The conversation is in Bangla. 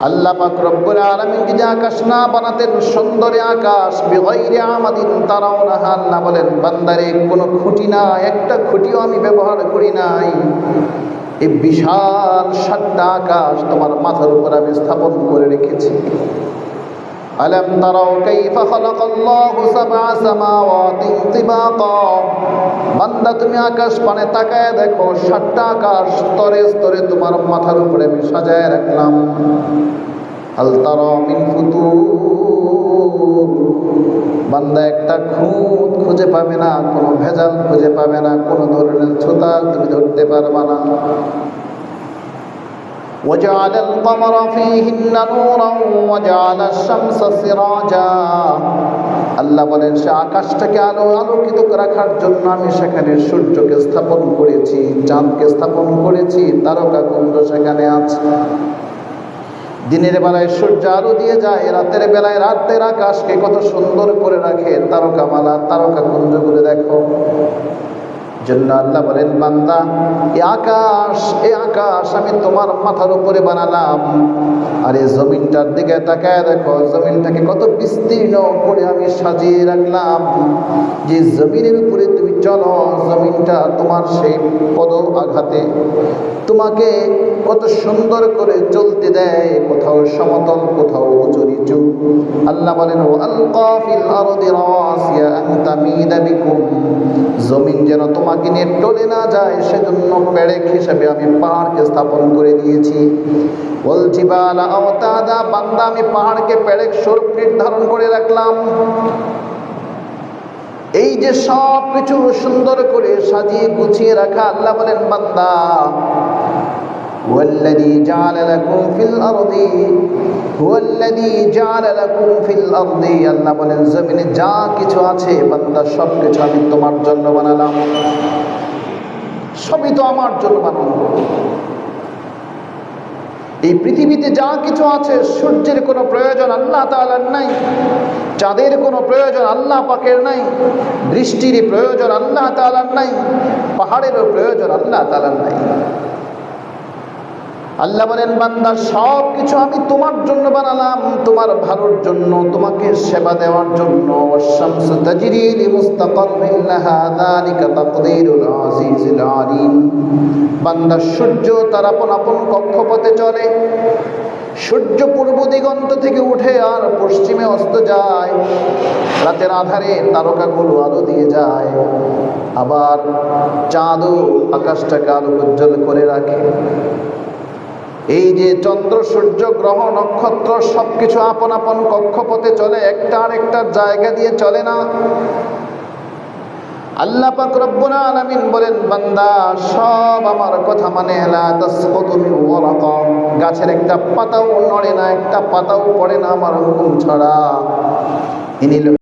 আল্লাহ পাক রব্বুল আলামিন যদি আকাশ না বানাতেন, সুন্দরী আকাশ বিগাইরি আমাদিন না আল্লাহ বলেন, বান্দারে, কোনো খুঁটি না একটা খুঁটিও আমি ব্যবহার করি নাই। এই বিশাল সাতটা আকাশ তোমার মাথার উপর আমি স্থাপন করে রেখেছি। ألم تروا كيف خلق الله سبع سماوات طباقا বান্দা তুমি আকাশ পানে তাকায় দেখো সাতটা আকাশ স্তরে স্তরে তোমার মাথার উপরে আমি সাজায় রাখলাম আল তারা মিন ফুতুর বান্দা একটা খুঁত খুঁজে পাবে না কোনো ভেজাল খুঁজে পাবে না কোনো ধরনের ছুতা তুমি ধরতে পারবে না وجعل القمر فيهن نورا وجعل الشمس سراجا আল্লাহ বলেন সে আকাশটাকে আলো আলোকিত রাখার জন্য আমি সেখানে সূর্যকে স্থাপন করেছি চাঁদকে স্থাপন করেছি তারকা কুণ্ড সেখানে আছে দিনের বেলায় সূর্য আলো দিয়ে যায় রাতের বেলায় রাতের আকাশকে কত সুন্দর করে রাখে তারকামালা তারকা কুঞ্জগুলো দেখো জন্য আল্লাহ বলেন বান্দা এ আকাশ এ আকাশ আমি তোমার মাথার উপরে বানালাম। আর এই জমিনটার দিকে তাকায় দেখো, জমিনটাকে কত বিস্তীর্ণ করে আমি সাজিয়ে রাখলাম। যে জমিনের উপরে তুমি চলো, জমিনটা তোমার সেই পদ আঘাতে। তোমাকে কত সুন্দর করে চলতে দেয়, কোথাও সমতল, কোথাও উঁচু আল্লাহ বলেন, ও আলকাফিল আরদি রাসিয়া আন তামিদা বিকুম। জমিন যেন তোমাকে নিয়ে টলে না যায়, সেজন্য পেড়েক হিসেবে আমি পাহাড়কে স্থাপন করে দিয়েছি। বলছি বালা আওতাদা বান্দা আমি পাহাড়কে পেড়েক স্বরূপ নির্ধারণ করে রাখলাম এই যে সব কিছু সুন্দর করে সাজিয়ে গুছিয়ে রাখা আল্লাহ বলেন বান্দা هو الذي جعل لكم في الأرض هو الذي جعل لكم في الأرض আল্লাহ বলেন জমিনে যা কিছু আছে বান্দা সব কিছু আমি তোমার জন্য বানালাম সবই তো আমার জন্য বানানো এই পৃথিবীতে যা কিছু আছে, সূর্যের কোনো প্রয়োজন আল্লাহ তালার নাই, চাঁদের কোনো প্রয়োজন আল্লাহ পাকের নাই, বৃষ্টির প্রয়োজন আল্লাহ তালার নাই, পাহাড়েরও প্রয়োজন আল্লাহ তালার নাই। আল্লাহ বলেন, বান্দা সব কিছু আমি তোমার জন্য বানালাম, তোমার ভালোর জন্য, তোমাকে সেবা দেওয়ার জন্য। বান্দা, সূর্য তার আপন আপন কক্ষপথে চলে। সূর্য পূর্ব দিগন্ত থেকে উঠে আর পশ্চিমে অস্ত যায়। রাতের আধারে তারকাগুলো আলো দিয়ে যায়। আবার চাঁদও আকাশটাকে আলো উজ্জ্বল করে রাখে। এই যে চন্দ্র, সূর্য, গ্রহ, নক্ষত্র, সবকিছু আপন আপন কক্ষপথে চলে, একটা আর আরেকটার জায়গা দিয়ে চলে না। আল্লাহ পাক রব্বুল আলামিন বলেন, বান্দা, সব আমার কথা মানে লা তাসকুতু মিন ওয়ারাকা। গাছের একটা পাতাও নড়ে না, একটা পাতাও পড়ে না আমার হুকুম ছাড়া। ইনি